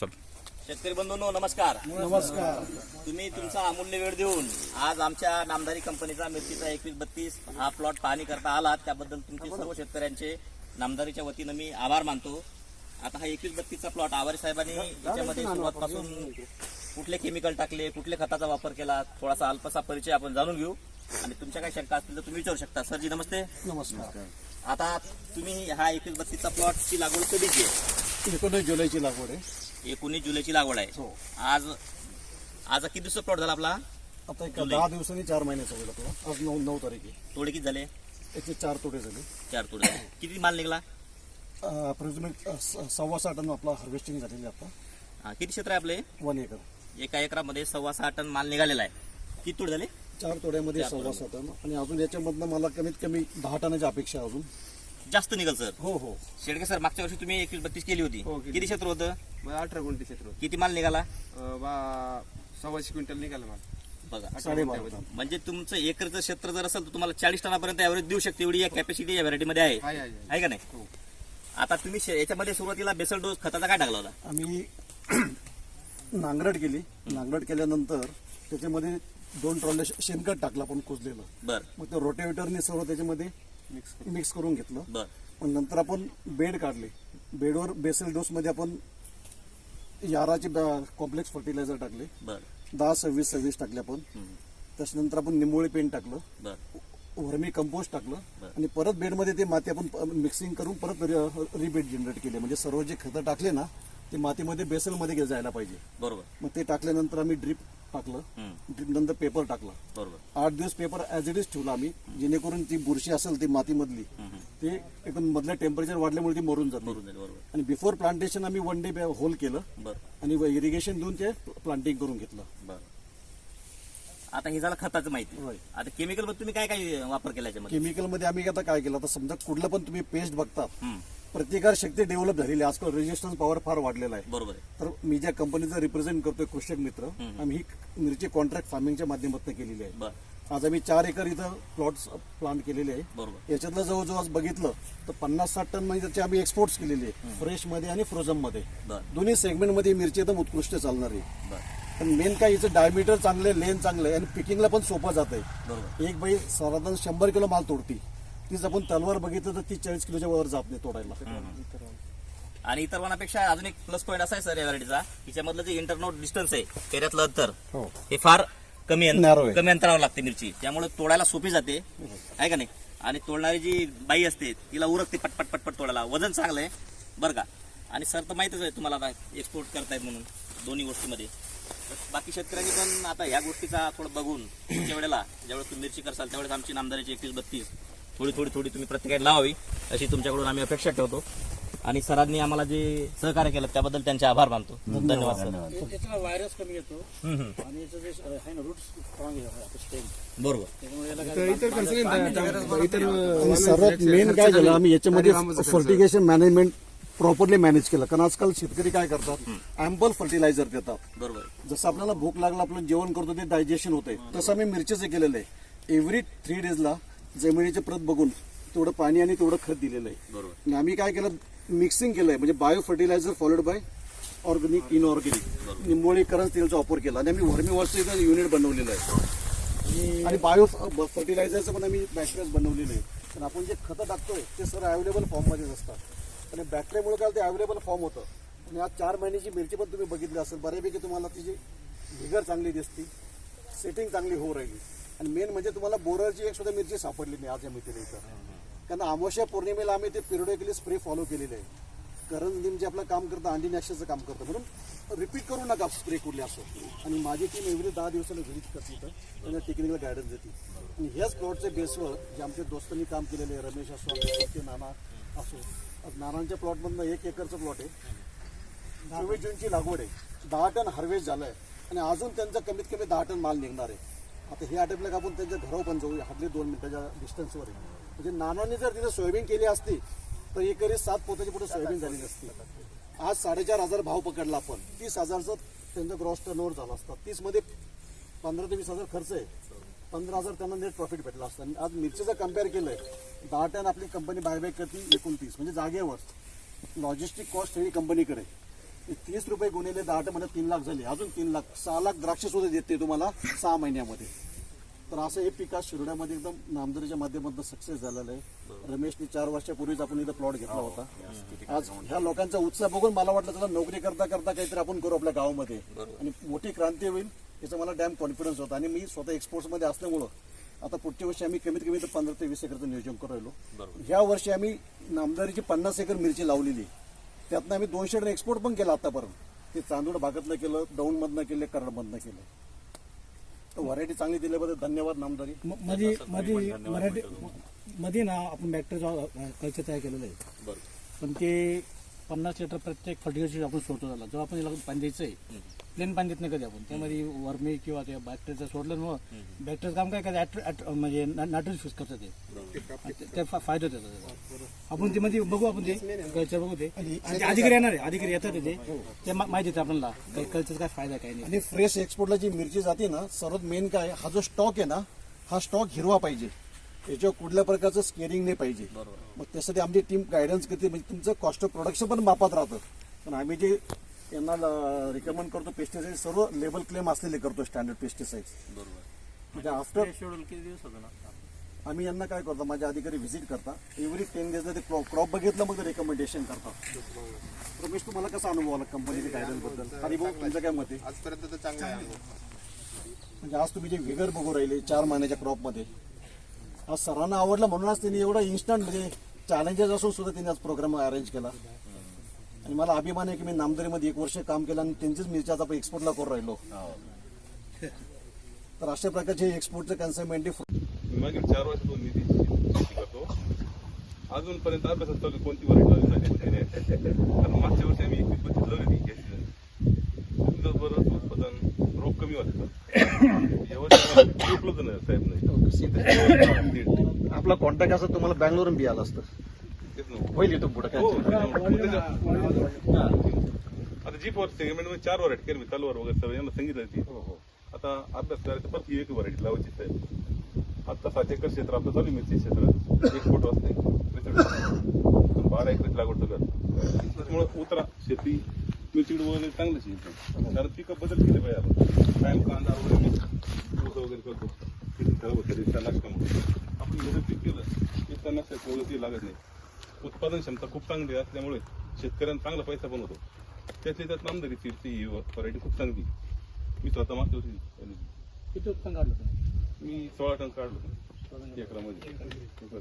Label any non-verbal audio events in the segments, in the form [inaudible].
चल. शेतकरी बंधूंनो नमस्कार. नमस्कार. तुम्ही तुमचा अमूल्य वेळ देऊन आज आमच्या नामदारी कंपनीचा मिरचीचा एकवीस बत्तीस हा प्लॉट पाहणी करता आलात. त्याबद्दल तुमचे सर्व शेतकऱ्यांचे नामदारीच्या वतीनं मी आभार मानतो. आता हा एकवीस बत्तीसचा प्लॉट आवारी साहेबांनी याच्यामध्ये सुरुवातपासून कुठले केमिकल टाकले कुठल्या खताचा वापर केला थोडासा अल्पसा परिचय आपण जाणून घेऊ. आणि तुमच्या काही शंका असतील तर तुम्ही विचारू शकता. सरजी नमस्ते. नमस्कार. आता तुम्ही हा एकवीस बत्तीसचा प्लॉटची लागवड कधीची आहे? एकोणीस जुलैची लागवड आहे. एकोणीस जुलैची लागवड आहे. हो. आज आज किती दिवस प्लॉट झाला आपला? आता एक दहा दिवसांनी चार महिन्याचा होईल आपला. आज नऊ नऊ तारीख. आहे तोडे किती झाले? याचे चार तोडे झाले. चार तोडे झाले. किती माल निघाला? अप्रॉक्सिमेट सव्वा सहा टन आपला हार्वेस्टिंग झालेली आहे आता. हा, किती क्षेत्र आहे आपले? One acre. एका एकरामध्ये सव्वा सहा टन माल निघालेला आहे. किती तोड झाले? चार तोड्यामध्ये सव्वा सहा टन. आणि अजून याच्यामधनं मला कमीत कमी दहा टनाची अपेक्षा आहे अजून. जास्त निघाल सर. हो हो. शेडके सर मागच्या वर्षी तुम्ही एकवीस बत्तीस केली होती. हो, केली. किती क्षेत्र होतं? अठरा गुंठे क्षेत्र होतं. किती माल निघाला? अं, बा सव्वाशे क्विंटल निघालं मला. बघा. साडेबारा. गुंठ्यामध्ये. टन म्हणजे तुमचं एकरचं क्षेत्र जर असेल तर तुम्हाला चाळीस टनापर्यंत ॲव्हरेज देऊ शकते एवढी या कॅपॅसिटी या व्हरायटीमध्ये आहे. आहे आहे, आहे. आहे का नाही? हो. आता तुम्ही शे- याच्यामध्ये सुरुवातीला बेसल डोस खताचा काय टाकला होता? आम्ही [clears throat] नांगरट केली. नांगरट केल्यानंतर त्याच्यामध्ये दोन ट्रॉले शेणखत टाकलं आपण कुजलेलं बर. मग ते रोटेवेटरने सर्व त्याच्यामध्ये मिक्स करून. घेतलं. मग नंतर आपण बेड काढले. बेडवर बेसल डोसमध्ये आपण याराचे कॉम्प्लेक्स फर्टिलायझर टाकले. दहा सव्वीस सव्वीस टाकले आपण. त्याच्यानंतर आपण निंबोळी पेंट टाकलं. वर्मी कंपोस्ट टाकलं. आणि परत बेडमध्ये ते माती आपण मिक्सिंग करून परत रिबेड जनरेट केले. म्हणजे सर्व जे खतं टाकले ना ते मातीमध्ये बेसलमध्ये जायला पाहिजे. बरोबर. मग ते टाकल्यानंतर आम्ही ड्रीप टाकलं. नंतर पेपर टाकला. बरोबर. आठ दिवस पेपर ऍज इट इज ठेवला आम्ही. जेणेकरून ती बुरशी असेल ती मातीमधली. ते एकदम मधलं टेम्परेचर वाढल्यामुळे ती मरून जाते. बरोबर. आणि बिफोर प्लांटेशन आम्ही वन डे होल केलं. बर. आणि इरिगेशन देऊन ते प्लांटिंग करून घेतलं. बर. आता हे झालं खताचं माहिती. होय. आता केमिकल तुम्ही काय काय वापर केला याच्यामध्ये? केमिकलमध्ये आम्ही आता काय केलं? आता समजा कुठलं पण तुम्ही पेस्ट हम्म. प्रतिकार शक्ती डेव्हलप झालेली आहे. आजकाल रेजिस्टन्स पॉवर फार वाढलेला आहे. बरोबर आहे. तर मी ज्या कंपनीचं रिप्रेझेंट करतोय कृषक मित्र आम्ही ही मिरची कॉन्ट्रॅक्ट फार्मिंगच्या माध्यमातून केलेली आहे. बर. आज आम्ही चार एकर इथं प्लॉट्स प्लांट केलेले आहे. बरोबर. याच्यातलं जवळजवळ आज बघितलं तर पन्नास साठ टन म्हणजे त्याचे आम्ही एक्सपोर्ट्स केलेले आहे. फ्रेशमध्ये आणि फ्रोझनमध्ये. बर. दोन्ही सेगमेंटमध्ये ही मिरची एकदम उत्कृष्ट चालणार आहे. बर. पण मेन काय हिचं डायमीटर चांगलं आहे लेन चांगलं आहे आणि पिकिंगला पण सोपं जात आहे बरोबर. एक बाई साधारण शंभर किलो माल तोडती. तीच आपण तलवार बघितलं तर ती चाळीस किलोच्या वर जात नाही तोडायला. आणि इतर वनापेक्षा अजून एक प्लस पॉईंट असा आहे सर या व्हरायटीचा तिच्यामधलं जे इंटरनोट डिस्टन्स आहे पेऱ्यातलं अंतर हो. हे फार कमी. कमी अंतरावर लागते मिरची. त्यामुळे तोडायला सोपी जाते. आहे का नाही? आणि तोडणारी जी बाई असते तिला उरकते पटपट पटपट तोडायला. वजन चांगलं आहे बरं का? आणि सर तर माहितच आहे तुम्हाला आता एक्सपोर्ट करतायत म्हणून दोन्ही गोष्टीमध्ये. तर बाकी शेतकऱ्यांनी पण आता ह्या गोष्टीचा थोडं बघून पुढच्या वेळेला ज्यावेळेस तुम्ही मिरची करसाल त्यावेळेस आमची नामदारीची एकवीस बत्तीस. थोडी थोडी थोडी तुम्ही प्रत्येकाने लावावी अशी तुमच्याकडून आम्ही अपेक्षा ठेवतो. आणि सरांनी आम्हाला जे सहकार्य केलं त्याबद्दल त्यांचे आभार मानतो. धन्यवाद. सर. व्हायरस कमी येतो. आणि याचं जे आहे ना रूट स्ट्रॉंग आहे स्टेम बरोबर. सर्वात मेन काय झालं आम्ही याच्यामध्ये फर्टिगेशन मॅनेजमेंट प्रॉपरली मॅनेज केलं. कारण आजकाल शेतकरी काय करतात? अँपल फर्टिलायझर देतात. बरोबर. जसं आपल्याला भूक लागला आपलं जेवण करतो ते डायजेशन होतंय. तसं आम्ही मिरचीचं केलेलं आहे. एव्हरी थ्री डेजला जमिनीची प्रत बघून तेवढं पाणी आणि तेवढं खत दिलेलं आहे. बरोबर. आणि आम्ही काय केलं? मिक्सिंग केलंय म्हणजे bio fertiliser followed by organic inorganic निंबोळी करंज तेलचा वापर केला. आणि आम्ही वर्मी वॉशचं इथं युनिट बनवलेलं आहे. आणि बायो फर्टिलायझरचं पण आम्ही बॅटरीज बनवलेले आहे. पण आपण जे खतं टाकतोय ते सर अवेलेबल फॉर्ममध्येच असतात. आणि बॅटरीमुळे काय ते अवेलेबल फॉर्म होतं. आणि आज चार महिन्याची मिरची पण तुम्ही बघितली असेल. बऱ्यापैकी तुम्हाला तिची व्हिगर चांगली दिसती. सेटिंग चांगली होऊ राहिली. आणि मेन म्हणजे तुम्हाला बोररची एक सुद्धा मिरची सापडली नाही आज या मिरचीला इथं. कारण अमावस्या पौर्णिमेला आम्ही ते पिरियडिकली स्प्रे फॉलो केलेले आहे. कारण निम जे आपलं काम करतं अंडी नॅशचं काम करतं. म्हणून रिपीट करू नका स्प्रे कुठले असो. आणि माझी टीम एव्हरी दहा दिवसाला व्हिजिट करते इथं. त्यांना टेक्निकल गायडन्स देते. आणि ह्याच प्लॉटच्या बेसवर जे आमच्या दोस्तांनी काम केलेले आहे रमेश असो आमचे ते नाना असो. नानांच्या प्लॉटमधनं एक एकरचं प्लॉट आहे. चोवीस जूनची लागवड आहे. दहा टन हार्वेस्ट झालंय. आणि अजून त्यांचा कमीत कमी दहा टन माल निघणार आहे. आता हे आटपलं का आपण त्यांच्या घरावर पण जाऊ हार्डली दोन मिनिटाच्या डिस्टन्सवर म्हणजे नानांनी जर तिथे सोयाबीन केली असती तर एकरी सात पोताची पुढे सोयाबीन झाली असती. आज साडेचार हजार भाव पकडला आपण. तीस हजारचं त्यांचा ग्रॉस टर्नओव्हर झाला असता. तीसमध्ये पंधरा ते वीस हजार खर्च आहे. पंधरा हजार त्यांना नेट प्रॉफिट भेटला असतं. आणि आज मिरचीचं कंपेअर केलंय दहा टन आपली कंपनी बायबॅक करते एकोणतीस. म्हणजे जागेवर लॉजिस्टिक कॉस्ट हे कंपनीकडे तीस रुपये गुणिले दहा म्हणजे तीन लाख झाले. अजून तीन लाख सहा लाख द्राक्ष सुद्धा देते तुम्हाला सहा महिन्यामध्ये. तर असं हे पीक आज शिरोड्यामध्ये एकदम नामदारीच्या माध्यमातून सक्सेस झालेलं आहे. रमेशने चार वर्षापूर्वीच आपण इथं प्लॉट घेतला होता. आज ह्या लोकांचा उत्साह बघून मला वाटलं चला नोकरी करता करता काहीतरी आपण करू आपल्या गावामध्ये. आणि मोठी क्रांती होईल याचा मला डॅम कॉन्फिडन्स होता. आणि मी स्वतः एक्सपोर्ट्समध्ये असल्यामुळं आता पुढच्या वर्षी आम्ही कमीत कमी तर पंधरा ते वीस एकरचं नियोजन करू राहिलो. ह्या वर्षी आम्ही नामदारीची पन्नास एकर मिरची लावलेली त्यातनं आम्ही दोनशे टन एक्सपोर्ट पण केलं आतापर्यंत. ते चांदोड भागातनं केलं दौंडमधनं केलं कराडमधनं केलं. तर व्हरायटी चांगली दिल्याबद्दल धन्यवाद नामदारी. मध्ये मध्ये मराठी मध्ये ना आपण बॅक्टेरिया कल्चर तयार केलेलं आहे. पण ते पन्नास लिटर प्रत्येक फर्टिलायझर आपण सोडतो त्याला. जेव्हा आपण याला पाणी द्यायचं आहे प्लेन पाणी देत नाही कधी आपण. त्यामध्ये वर्मी किंवा ते बॅक्टेरिया सोडलं मग बॅक्टेरिया काम काय करते म्हणजे नायट्रोजन फिक्स करतं ते. ते- ते फा- फायदा होतो त्याचा. आपण ते मध्ये बघू आपण ते. कल्चर बघू ते. आणि ते अधिकारी येणार आहे अधिकारी येतात ते. ते मा- माहिती देतात आपल्याला. कल्चर काय फायदा काय नाही. आणि फ्रेश एक्सपोर्टला जी मिरची जाते ना सर्वात मेन काय हा जो स्टॉक आहे ना हा स्टॉक हिरवा पाहिजे. याच्यावर कुठल्या प्रकारचं स्केरिंग नाही पाहिजे. मग त्यासाठी आमची टीम गायडन्स करते. म्हणजे तुमचं कॉस्ट ऑफ प्रोडक्शन पण मापात राहतं. पण आम्ही जे त्यांना रिकमेंड करतो पेस्टिसाईड सर्व लेबल क्लेम असलेले करतो स्टँडर्ड पेस्टिसाईड बरोबर. म्हणजे आफ्टर शेड्यूल किती दिवस होतं ना? आम्ही यांना काय करतो माझे अधिकारी व्हिजिट करता एव्हरी टेन डेजला ते क्रॉप बघितलं मग रेकमेंडेशन करतात. रमेश तुम्हाला कसा अनुभव आला कंपनीच्या गायडन्सबद्दल? आणि भाऊ तुमचं काय मत आहे? आजपर्यंत तर चांगला आहे म्हणजे आज तुम्ही जे विगर बघू राहिले चार महिन्याच्या क्रॉपमध्ये आज सरांना आवडलं म्हणूनच त्यांनी एवढा इन्स्टंट म्हणजे चॅलेंजेस असून सुद्धा त्यांनी आज प्रोग्राम अरेंज केला. आणि मला अभिमान आहे की मी नामदरीमध्ये एक वर्ष काम केलं आणि त्यांचीच मिरच्या आपण एक्सपोर्टला करून राहिलो. तर अशा प्रकारचे एक्सपोर्टचे कन्साइनमेंट मागील चार वर्षातून मी करतो अजूनपर्यंत अभ्यासात चालू कोणती व्हरायटी लावली नाही. कारण मागच्या वर्षी आम्ही एकवीस पच्चीस लावली होती या उत्पादन रोग कमी होतं उपलब्ध नाही साहेब नाही आपला कॉन्टॅक्ट असं तुम्हाला बँगलोरून बी आला असतं. होईल इथून पुढे हो, काय आता जीप वर सेगमेंटमध्ये चार व्हरायटी केली मी तलवार वगैरे सगळं यांना सांगितलं ती. आता अभ्यास करायचा परत ही एक व्हरायटी लावायची साहेब आता सात एकर क्षेत्र आपलं चालू मिरची क्षेत्र. एक फूट वाजते बारा एकरची लागवड सगळं त्याच्यामुळे उतरा शेती मिरचीकडे वगैरे चांगलं शेती कारण पिकं बदल केले पाहिजे आपण. कायम कांदा वगैरे ऊस वगैरे करतो. किती खराब होतं रिक्षा लागतं मग. आपण एवढं पीक केलं की त्यांना ते लागत नाही. उत्पादन क्षमता खूप चांगली असल्यामुळे शेतकऱ्यांना चांगला पैसा पण होतो. त्यातली त्यात नामदारीची ती व्हरायटी खूप चांगली. मी स्वतः लावली. किती उत्पन्न काढलं मी सोळा टन काढलो.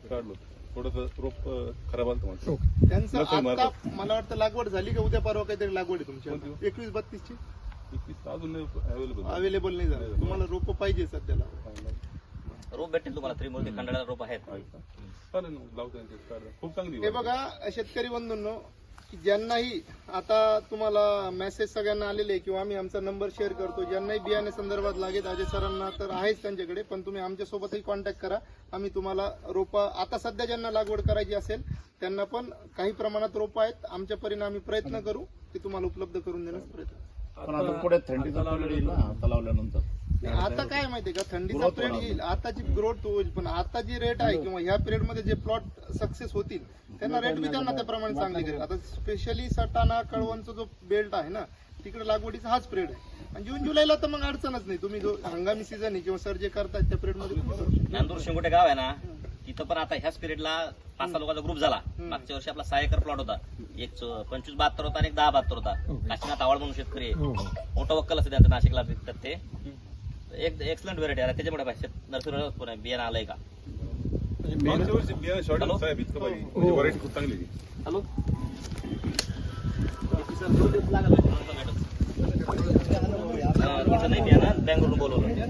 काढलो थोडस रोप खराब आलं त्यांचं. आता मला वाटतं लागवड झाली का उद्या परवा काहीतरी लागवड आहे? तुमची? एकवीस बत्तीस ची एकवीस अजून अवेलेबल अवेलेबल नाही झालं. तुम्हाला रोप पाहिजे सध्याला. रोप भेटेल तुम्हाला. त्रिमूर्ती खंडाळा रोप आहेत. खूप चांगली हे. बघा शेतकरी बंधूंनो की ज्यांनाही आता तुम्हाला मेसेज सगळ्यांना आलेले किंवा आम्ही आमचा नंबर शेअर करतो ज्यांनाही बियाणे संदर्भात लागेल अजय सरांना तर आहेच त्यांच्याकडे पण तुम्ही आमच्यासोबतही कॉन्टॅक्ट करा. आम्ही तुम्हाला रोपं आता सध्या ज्यांना लागवड करायची असेल त्यांना पण काही प्रमाणात रोपं आहेत. आमच्या परीने आम्ही प्रयत्न करू ते तुम्हाला उपलब्ध करून देण्याचा प्रयत्न पण आता पुढे थंडीचा पिरियड ना आता लावल्यानंतर. आता काय माहितीये का? थंडीचा पिरियड येईल. आताची ग्रोथ होईल पण आता जी रेट आहे किंवा ह्या पिरियडमध्ये जे प्लॉट सक्सेस होतील त्यांना रेट बी त्यांना त्याप्रमाणे चांगली करेल आता स्पेशली सटाणा कळवणचा जो बेल्ट आहे ना तिकडे लागवडीचा हाच पिरियड आहे. आणि जून जुलैला तर मग अडचणच नाही. तुम्ही जो हंगामी सीझन आहे किंवा सर जे करतायत त्या पिरियडमध्ये. नांदूर शिंगोटे गाव आहे ना तिथं पण आता ह्याच पिरियडला पाच सहा लोकांचा ग्रुप झाला. मागच्या वर्षी आपला सहा एकर प्लॉट होता. एक चो- पंचवीस बहात्तर होता आणि एक दहा बहात्तर होता. काशीनाथ आवाड म्हणून शेतकरी आहे. मोठं वक्कल असते त्यांचं नाशिकला विकतात ते. एक एक्सलंट व्हरायटी आहे. त्याच्यामुळे पाहिजे नर्सरी बियाणं आलंय का? मागच्या वर्षी बियाणं शॉर्ट हॅलो? साहेब इतकं पाहिजे व्हरायटी खूप चांगली आहे. हॅलो? नाही बियाणं? बँगलोरून बोलवलं.